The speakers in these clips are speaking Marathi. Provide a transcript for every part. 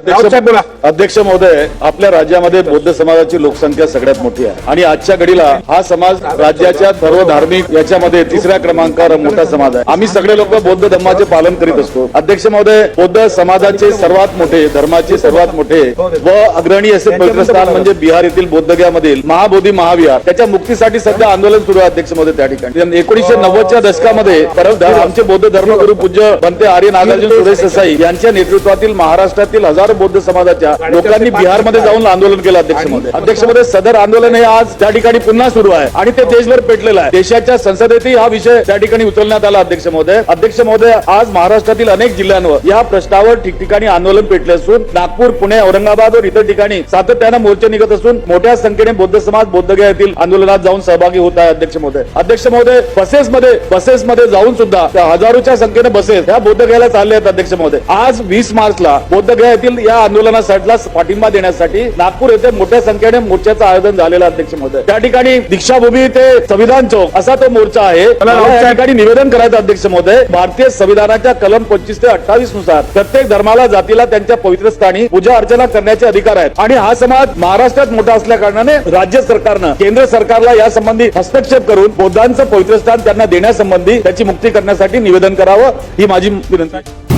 अध्यक्ष महोदय आपल्या राज्यामध्ये बौद्ध समाजाची लोकसंख्या सगळ्यात मोठी आहे. आणि आजच्या घडीला हा समाज राज्याच्या सर्व धार्मिक याच्यामध्ये तिसऱ्या क्रमांकावर मोठा समाज आहे. आम्ही सगळे लोक बौद्ध धर्माचे पालन करीत असतो. अध्यक्ष महोदय बौद्ध समाजाचे सर्वात मोठे धर्माचे सर्वात मोठे व अग्रणी असे पवित्र स्थान म्हणजे बिहार येथील बोद्धगयामधील महाबोधी महाविहार. त्याच्या मुक्तीसाठी सध्या आंदोलन सुरू आहे अध्यक्ष महोदय त्या ठिकाणी. एकोणीशे नव्वदच्या दशकामध्ये परत आमचे बौद्ध धर्मगुरू पूज्य बनते आर्य नागार्जुन सुरेश देसाई यांच्या नेतृत्वातील महाराष्ट्रातील हजारो बौद्ध समाजाच्या लोकांनी बिहारमध्ये जाऊन आंदोलन केलं अध्यक्ष अध्यक्ष महोदय सदर आंदोलन हे आज त्या ठिकाणी पुन्हा सुरू आहे आणि ते देशभर पेटलेलं आहे. देशाच्या संसदेतही हा विषय त्या ठिकाणी उचलण्यात आला अध्यक्ष महोदय अध्यक्ष महोदय आज महाराष्ट्रातील अनेक जिल्ह्यांवर या प्रश्नावर ठिकठिकाणी आंदोलन पेटले असून नागपूर पुणे औरंगाबाद व इतर ठिकाणी सातत्यानं मोर्चे निघत असून मोठ्या संख्येने बौद्ध समाज बौद्धगया येथील आंदोलनात जाऊन सहभागी होत आहे अध्यक्ष महोदय अध्यक्ष महोदय बसेस मध्ये बसेस मध्ये जाऊन सुद्धा हजारोच्या संख्येने बसेस या बौद्धगयाला चालले आहेत अध्यक्ष महोदय आज वीस मार्चला बौद्धगया येथील या आंदोलनासाठीला पाठिंबा देण्यासाठी. नागपूर येथे मोठ्या संख्येने मोर्चाचं आयोजन झालेलं अध्यक्ष महोदय त्या ठिकाणी दीक्षाभूमी ते संविधान चौक असा तो मोर्चा आहे. या ठिकाणी निवेदन करायचं अध्यक्ष महोदय भारतीय संविधानाच्या कलम पंचवीस ते अठ्ठावीसनुसार प्रत्येक धर्माला जातीला त्यांच्या पवित्र स्थानी पूजा अर्चना करण्याचे अधिकार आहेत. आणि हा समाज महाराष्ट्रात मोठा असल्या कारणाने राज्य सरकारनं केंद्र सरकारला या संबंधी हस्तक्षेप करून बौद्धांचं पवित्र स्थान त्यांना देण्यासंबंधी त्याची मुक्ती करण्यासाठी निवेदन करावं ही माझी विनंती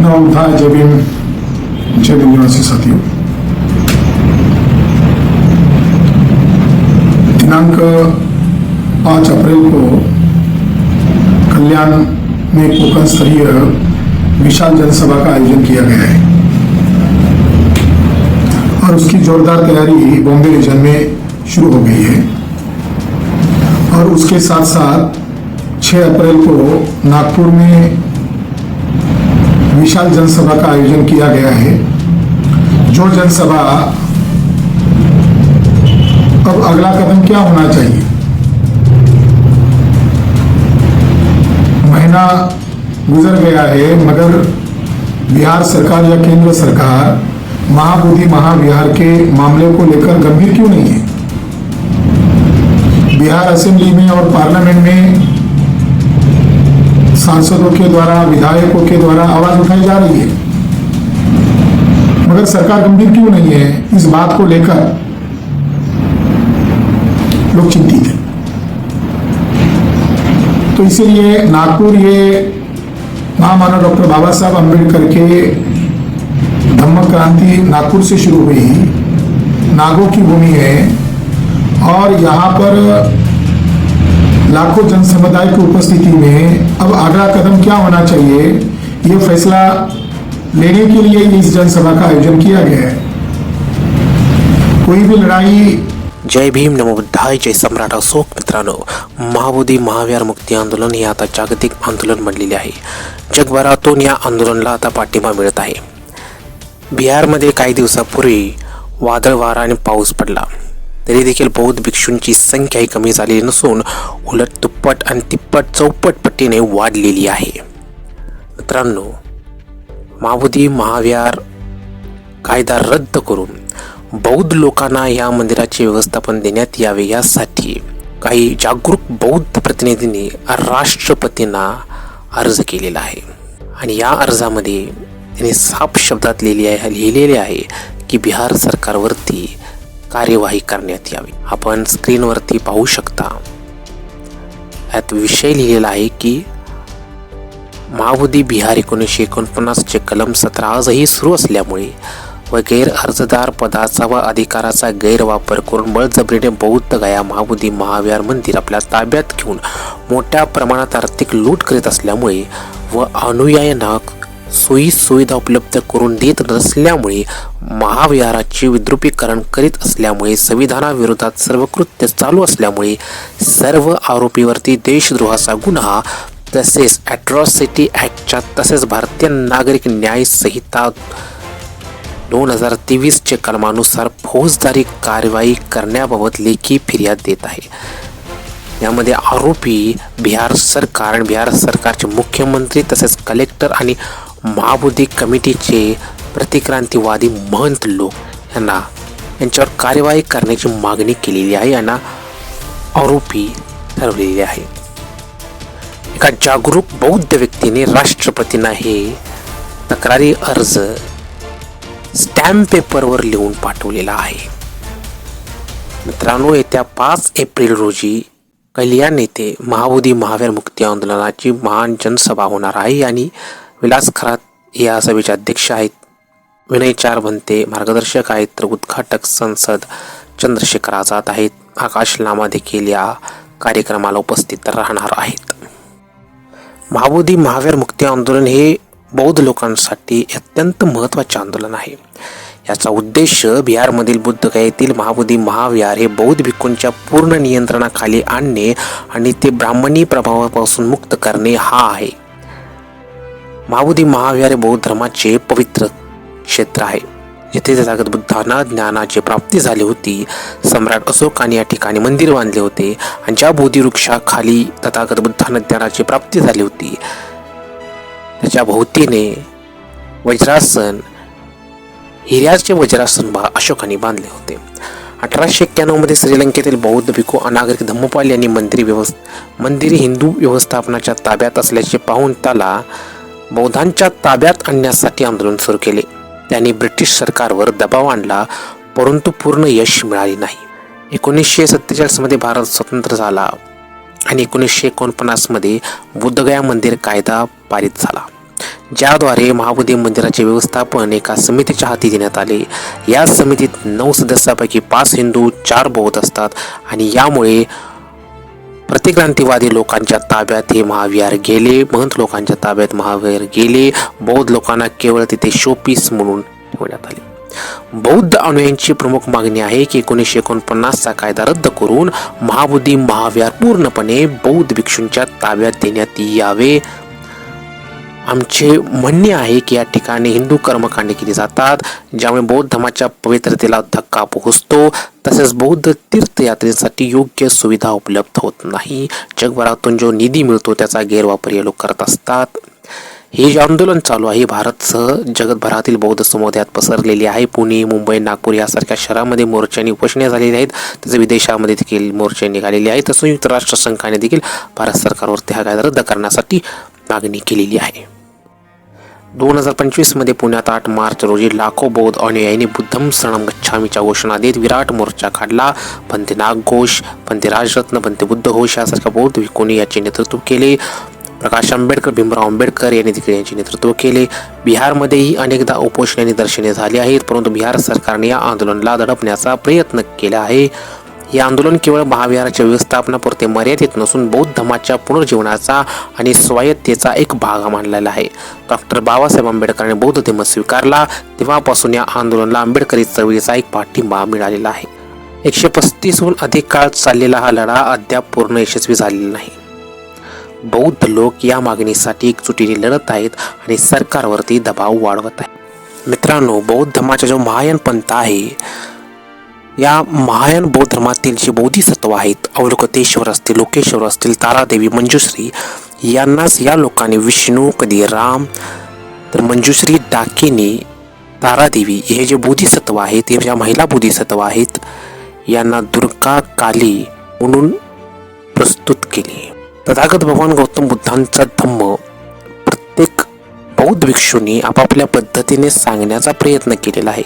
जय भीम जय भीम निवासी साथियों दिनांक पाँच अप्रैल को कल्याण में कोकण स्तरीय विशाल जनसभा का आयोजन किया गया है और उसकी जोरदार तैयारी बॉम्बे रीजन में शुरू हो गई है और उसके साथ साथ 6 अप्रैल को नागपुर में विशाल जनसभा का आयोजन किया गया है। जो जनसभा, अब अगला कदम क्या होना चाहिए? महीना गुजर गया है, मगर बिहार सरकार या केंद्र सरकार महाबोधि महाविहार के मामले को लेकर गंभीर क्यों नहीं है? बिहार असेंबली में और पार्लियामेंट में सांसदों के द्वारा, विधायकों के द्वारा आवाज़ उठाई जा रही है। मगर सरकार गंभीर क्यों नहीं है? इस बात को लेकर लोग चिंतित हैं। तो इसीलिए नागपुर ये महामानव डॉक्टर बाबा साहब अंबेडकर के धम्म क्रांति नागपुर से शुरू हुई। नागों की भूमि है और यहाँ पर लाखों जन समुदाय की उपस्थिति में अब अगला कदम क्या होना चाहिए? ये फैसला लेने के लिए इस जनसभा का आयोजन किया गया है। कोई भी लड़ाई जय भीम नमो बुद्धाय जय सम्राट अशोक। मित्रांनो महाबोधी महाविहार मुक्ती आंदोलन हे आता जागतिक आंदोलन बनलेले आहे. जगभरातून या आंदोलनाला आता पाठिंबा मिळत आहे. बिहारमध्ये काही दिवसापूर्वी वादळ वारा आणि पाऊस पडला. तरी देखील बौद्ध भिक्षूंची संख्याही कमी झालेली नसून उलट दुप्पट आणि तिप्पट चौपट पट्टीने वाढलेली आहे. मित्रांनो महाबोधी महाविहार कायदा रद्द करून बौद्ध लोकांना या मंदिराचे व्यवस्थापन देण्यात यावे यासाठी काही जागरूक बौद्ध प्रतिनिधींनी राष्ट्रपतींना अर्ज केलेला आहे. आणि या अर्जामध्ये त्यांनी साफ शब्दात लिहिली आहे लिहिलेले आहे की बिहार सरकारवरती कार्यवाही करण्यात यावी. आपण स्क्रीनवरती पाहू शकता. यात विषय लिहिलेला आहे की महाबोधी बिहार एकोणीसशे एकोणपन्नासचे कलम सतरा आजही सुरू असल्यामुळे व गैर अर्जदार पदाचा व अधिकाराचा गैरवापर करून बळजबरीने बौद्ध गया महाबुद्धी महाविहार मंदिर आपल्या ताब्यात घेऊन मोठ्या प्रमाणात आर्थिक लूट करीत असल्यामुळे व अनुयायांना सोयी सुविधा उपलब्ध करून देत नसल्यामुळे महाविहाराचे विद्रुपीकरण करीत असल्यामुळे संविधानाविरोधात सर्व कृत्य चालू असल्यामुळे सर्व आरोपीवरती देशद्रोहाचा गुन्हा तसेच ॲट्रॉसिटी ॲक्टच्या तसेच भारतीय नागरिक न्याय संहिता दोन हजार तेवीसच्या कलमानुसार फौजदारी कारवाई करण्याबाबत लेखी फिर्याद देत आहे. यामध्ये आरोपी बिहार सरकार आणि बिहार सरकारचे मुख्यमंत्री तसेच कलेक्टर आणि महाबोधी कमिटीचे प्रतिक्रांतीवादी महंत लोक. यांना यांच्यावर कार्यवाही करण्याची मागणी केलेली आहे. यांना आरोपी ठरवलेले आहे. एका जागरूक बौद्ध व्यक्तीने राष्ट्रपतींना हे तक्रारी अर्ज स्टॅम्प पेपरवर लिहून पाठवलेला आहे. मित्रांनो येत्या पाच एप्रिल रोजी कल्याण येथे महाबोधी महावीर मुक्ती आंदोलनाची महान जनसभा होणार आहे आणि विलास खरात या सभेचे अध्यक्ष आहेत. विनय चार भंते मार्गदर्शक आहेत. तर उद्घाटक संसद चंद्रशेखर आझाद आहेत. आकाश लामा देखील या कार्यक्रमाला उपस्थित राहणार आहेत. महाबोधी महावीर मुक्ती आंदोलन हे बौद्ध लोकांसाठी अत्यंत महत्त्वाचे आंदोलन आहे. याचा उद्देश बिहारमधील बुद्धगयेतील येथील महाबोधी महाविहार हे बौद्ध भिक्खूंच्या पूर्ण नियंत्रणाखाली आणणे आणि ते ब्राह्मणी प्रभावापासून मुक्त करणे हा आहे. महाबोधी महाविहार हे बौद्ध धर्माचे पवित्र क्षेत्र आहे. येथे तथागत बुद्धांना ज्ञानाची प्राप्ती झाली होती. सम्राट अशोकाने या ठिकाणी मंदिर बांधले होते आणि ज्या बोधी वृक्षाखाली तथागत बुद्धांना ज्ञानाची प्राप्ती झाली होती त्याच्या भोवतीने वज्रासन हिऱ्याचे वज्रासन बा अशोकाने बांधले होते. अठराशे एक्क्याण्णवमध्ये श्रीलंकेतील बौद्ध भिकू अनागरिक धम्मपाल यांनी मंदिर व्यवस् मंदिर हिंदू व्यवस्थापनाच्या ताब्यात असल्याचे पाहून त्याला बौद्धांच्या ताब्यात आणण्यासाठी आंदोलन सुरू केले. त्यांनी ब्रिटिश सरकारवर दबाव आणला परंतु पूर्ण यश मिळाले नाही. एकोणीसशे सत्तेचाळीसमध्ये भारत स्वतंत्र झाला आणि एकोणीसशे एकोणपन्नासमध्ये बुद्धगया मंदिर कायदा पारित झाला ज्याद्वारे महाबोधी मंदिराचे व्यवस्थापन एका समितीच्या हाती देण्यात आले. या समितीत नऊ सदस्यापैकी पाच हिंदू चार बौद्ध असतात आणि यामुळे प्रतिक्रांतीवादी लोकांच्या ताब्यात हे महाविहार गेले महंत लोकांच्या ताब्यात महाविहार गेले बौद्ध लोकांना केवळ तिथे शोपीस म्हणून ठेवण्यात आले. बौद्ध अनुयांची प्रमुख मागणी आहे की एकोणीसशे एकोणपन्नासचा कायदा रद्द करून महाबुद्धी महाविहार पूर्णपणे बौद्ध भिक्षूंच्या ताब्यात देण्यात यावे. आमचे म्हणणे आहे की या ठिकाणी हिंदू कर्मकांड केली जातात ज्यामुळे बौद्ध धर्माच्या पवित्रतेला धक्का पोहोचतो. तसेच बौद्ध तीर्थयात्रेसाठी योग्य सुविधा उपलब्ध होत नाही. जगभरातून जो निधी मिळतो त्याचा गैरवापर हे लोक करत असतात. हे जे आंदोलन चालू आहे भारतसह जगभरातील बौद्ध समुदायात पसरलेले आहे. पुणे मुंबई नागपूर यासारख्या शहरामध्ये मोर्चांनी उपोषणे झालेली आहेत. तसेच विदेशामध्ये देखील मोर्चे निघालेले आहेत. तर संयुक्त राष्ट्रसंघाने देखील भारत सरकारवर त्या कायदा रद्द करण्यासाठी मागणी केलेली आहे. दोन हजार पंचवीसमध्ये पुण्यात आठ मार्च रोजी लाखो बौद्ध अनुयायींनी बुद्धम सणम गच्छामीच्या घोषणा देत विराट मोर्चा काढला. पंते नाग घोष पंते राजरत्न पंते बुद्ध घोष यासारख्या बौद्ध विकोणी याचे नेतृत्व केले. प्रकाश आंबेडकर भीमराव आंबेडकर यांनी देखील यांचे नेतृत्व केले. बिहारमध्येही अनेकदा उपोषणे दर्शने झाली आहेत परंतु बिहार सरकारने या आंदोलनाला दडपण्याचा प्रयत्न केला आहे. हे आंदोलन केवळ महाविहाराच्या व्यवस्थापनापुरते मर्यादित नसून बौद्ध धर्माच्या पुनर्जीवनाचा आणि स्वायत्तेचा एक भाग मानलेला आहे. डॉक्टर बाबासाहेब आंबेडकरांनी बौद्ध धर्म स्वीकारला तेव्हापासून या आंदोलनाला आंबेडकरी चळवळीचा एक पाठिंबा मिळालेला आहे. एकशे पस्तीसहून अधिक काळ चाललेला हा लढा अद्याप पूर्ण यशस्वी झालेला नाही. बौद्ध लोक या मागणीसाठी एकजुटीने लढत आहेत आणि सरकारवरती दबाव वाढवत आहेत. मित्रांनो बौद्ध धर्माचा जो महायान पंथ आहे या महायान बौद्ध धर्मातील जे बोधिसत्व आहेत अवलोकतेश्वर असतील लोकेश्वर असतील तारादेवी मंजुश्री यांनाच या लोकांनी विष्णू कधी राम तर मंजुश्री डाकिनी तारादेवी हे जे बोधिसत्व आहेत हे ज्या महिला बोधिसत्व आहेत यांना दुर्गा काली म्हणून प्रस्तुत केली. तथागत भगवान गौतम बुद्धांचा धम्म प्रत्येक बौद्ध भिक्षूंनी आपापल्या पद्धतीने सांगण्याचा प्रयत्न केलेला आहे.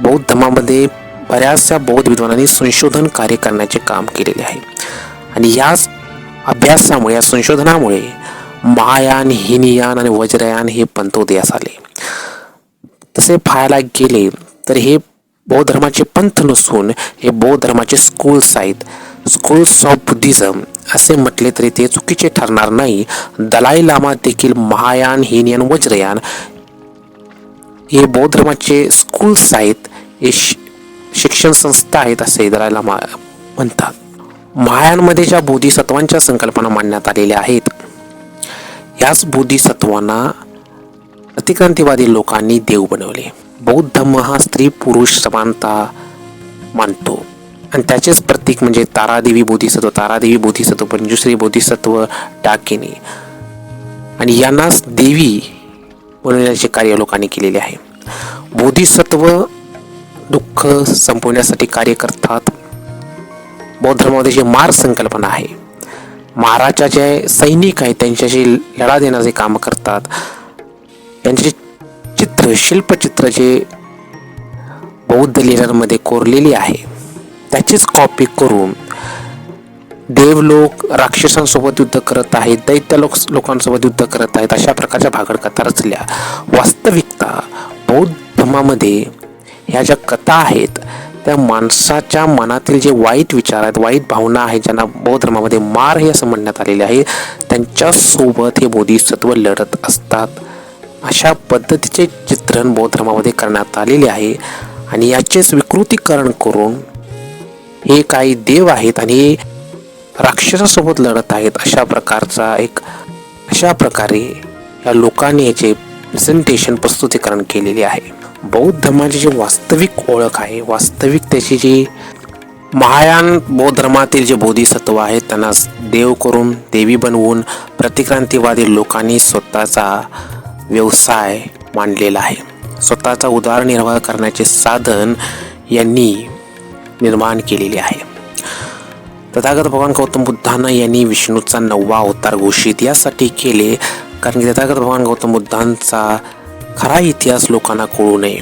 बौद्ध धर्मामध्ये बऱ्याचशा बौद्ध विद्वानांनी संशोधन कार्य करण्याचे काम केलेले आहे. आणि याच अभ्यासामुळे या संशोधनामुळे महायान हिनियान आणि वज्रयान हे पंथ उदयास आले. तसे पाहायला गेले तर हे बौद्ध धर्माचे पंथ नसून हे बौद्ध धर्माचे स्कूल्स आहेत. स्कूल्स ऑफ बुद्धिझम असे म्हटले तरी ते चुकीचे ठरणार नाही. दलाई लामा देखील महायान हिनियन वज्रयान हे बौद्ध धर्माचे स्कूल्स आहेत. हे शिक्षण संस्था आहेत असे दलाई मा म्हणतात. मायांमध्ये ज्या बोधिसत्वांच्या संकल्पना मांडण्यात आलेल्या आहेत याच बोधिसत्वांना प्रतिक्रांतीवादी लोकांनी देव बनवले. बौद्ध धर्म हा स्त्री पुरुष समानता मानतो. आणि त्याचेच प्रतीक म्हणजे तारादेवी बोधिसत्व. तारादेवी बोधिसत्व पंजुश्री बोधिसत्व डाकिनी. आणि यांनाच देवी बनवण्याचे कार्य लोकांनी केलेले आहे. बोधिसत्व दुःख संपवण्यासाठी कार्य करतात. बौद्ध धर्मामध्ये जे मार संकल्पना आहे महाराजा जे सैनिक आहेत त्यांच्याशी लढा देण्याचे काम करतात. त्यांचे चित्र शिल्पचित्र जे बौद्ध लिनरमध्ये कोरलेली आहे त्याचीच कॉपी करून देवलोक राक्षसांसोबत युद्ध करत आहेत दैत्य लोक लोकांसोबत युद्ध करत आहेत अशा प्रकारच्या भागड कथा रचल्या. वास्तविकता बौद्ध धर्मामध्ये ह्या ज्या कथा आहेत त्या माणसाच्या मनातील जे वाईट विचार आहेत वाईट भावना आहेत ज्यांना बौद्ध धर्मामध्ये मार हे असं म्हणण्यात आलेले आहे त्यांच्यासोबत हे बोधिसत्व लढत असतात. अशा पद्धतीचे चित्रण बौद्ध धर्मामध्ये करण्यात आलेले आहे आणि याचेच विकृतीकरण करून हे काही देव आहेत आणि हे राक्षसासोबत लढत आहेत अशा प्रकारचा एक अशा प्रकारे या लोकांनी याचे प्रेझेंटेशन प्रस्तुतीकरण केलेले आहे. बौद्ध धर्माची जी वास्तविक ओळख आहे वास्तविक त्याची जी महायान बौद्ध धर्मातील जे बोधिसत्व आहेत त्यांना देव करून देवी बनवून प्रतिक्रांतीवादी लोकांनी स्वतःचा व्यवसाय मांडलेला आहे. स्वतःचा उदारनिर्वाह करण्याचे साधन यांनी निर्माण केलेले आहे. तथागत भगवान गौतम बुद्धांना यांनी विष्णूचा नववा अवतार घोषित यासाठी केले कारण की तथागत भगवान गौतम बुद्धांचा खरा इतिहास लोकांना कळू नये.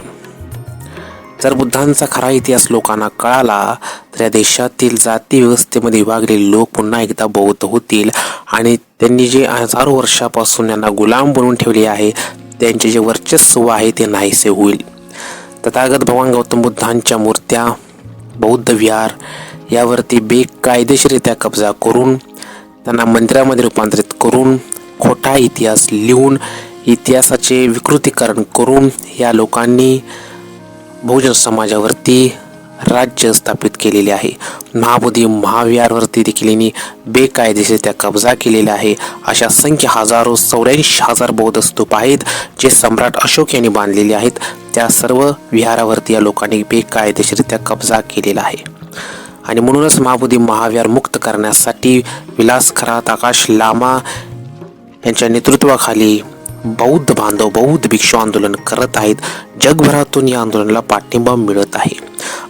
जर बुद्धांचा खरा इतिहास लोकांना कळाला तर या देशातील जाती व्यवस्थेमध्ये विभागलेले लोक पुन्हा एकदा बौद्ध होतील आणि त्यांनी जे हजारो वर्षापासून यांना गुलाम बनवून ठेवले आहे त्यांचे जे वर्चस्व आहे ते नाहीसे होईल. तथागत भगवान गौतम बुद्धांच्या मूर्त्या बौद्ध विहार यावरती बेकायदेशीरित्या कब्जा करून त्यांना मंदिरामध्ये रूपांतरित करून खोटा इतिहास लिहून इतिहासाचे विकृतीकरण करून या लोकांनी बहुजन समाजावरती राज्य स्थापित केलेले आहे. महाबोधी महाविहारवरती देखील यांनी बेकायदेशीरित्या कब्जा केलेला आहे. अशा संख्य हजारो चौऱ्याऐंशी हजार बौद्ध स्तूप आहेत जे सम्राट अशोक यांनी बांधलेले आहेत. त्या सर्व विहारावरती या लोकांनी बेकायदेशीरित्या कब्जा केलेला आहे. आणि म्हणूनच महाबोधी महाविहार मुक्त करण्यासाठी विलास खरात आकाश लामा यांच्या नेतृत्वाखाली बौद्ध बांधव बौद्ध भिक्षू आंदोलन करत आहेत. जगभरातून या आंदोलनाला पाठिंबा मिळत आहे.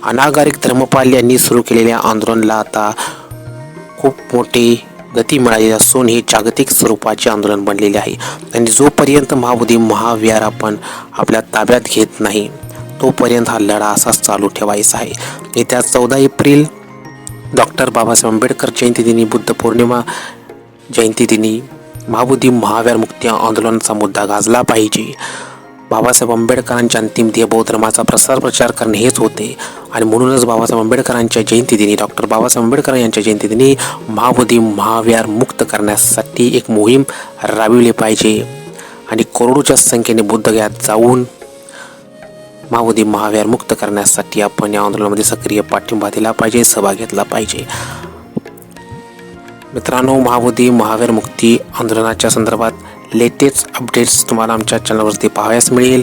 अनागारिक धर्मपाल यांनी सुरू केलेल्या आंदोलनाला आता खूप मोठी गती मिळाली असून हे जागतिक स्वरूपाचे आंदोलन बनलेले आहे. आणि जोपर्यंत महाबोधी महाविहार आपण आपल्या ताब्यात घेत नाही तोपर्यंत हा लढा असाच चालू ठेवायचा आहे. येत्या चौदा एप्रिल डॉक्टर बाबासाहेब आंबेडकर जयंती दिनी बुद्ध पौर्णिमा जयंती दिनी महाबोधी महावीर मुक्ती आंदोलनाचा मुद्दा गाजला पाहिजे. बाबासाहेब आंबेडकरांच्या अंतिम दिय बौद्ध धर्माचा प्रसार प्रचार करणे हेच होते. आणि म्हणूनच बाबासाहेब आंबेडकरांच्या जयंतीदिनी डॉक्टर बाबासाहेब आंबेडकर यांच्या जयंतीदिनी महाबोधी महाव्यार मुक्त करण्यासाठी एक मोहीम राबविली पाहिजे. आणि करोडोच्या संख्येने बुद्धगयात जाऊन महाबोधी महाव्यार मुक्त करण्यासाठी आपण या आंदोलनामध्ये सक्रिय पाठिंबा दिला पाहिजे सहभाग घेतला पाहिजे. मित्रांनो महाबोधी महावीर मुक्ती आंदोलनाच्या संदर्भात लेटेस्ट अपडेट्स तुम्हाला आमच्या चॅनलवरती पाहावयास मिळेल.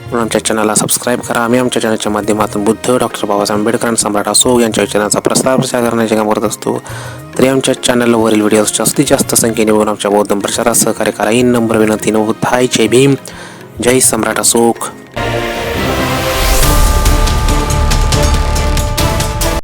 म्हणून आमच्या चॅनलला सबस्क्राईब करा. आम्ही आमच्या चॅनलच्या माध्यमातून बुद्ध डॉक्टर बाबासाहेब आंबेडकर आणि सम्राट असो यांच्या विचारांचा प्रसार प्रसार करण्याचे काम करत असतो. तरी आमच्या चॅनलवरील व्हिडिओज जास्तीत जास्त संख्येने बघून आमच्या बौद्ध प्रचारात सहकार्य करा. इन नंबर विनंती नऊ थाय जय भीम जय सम्राट अशोक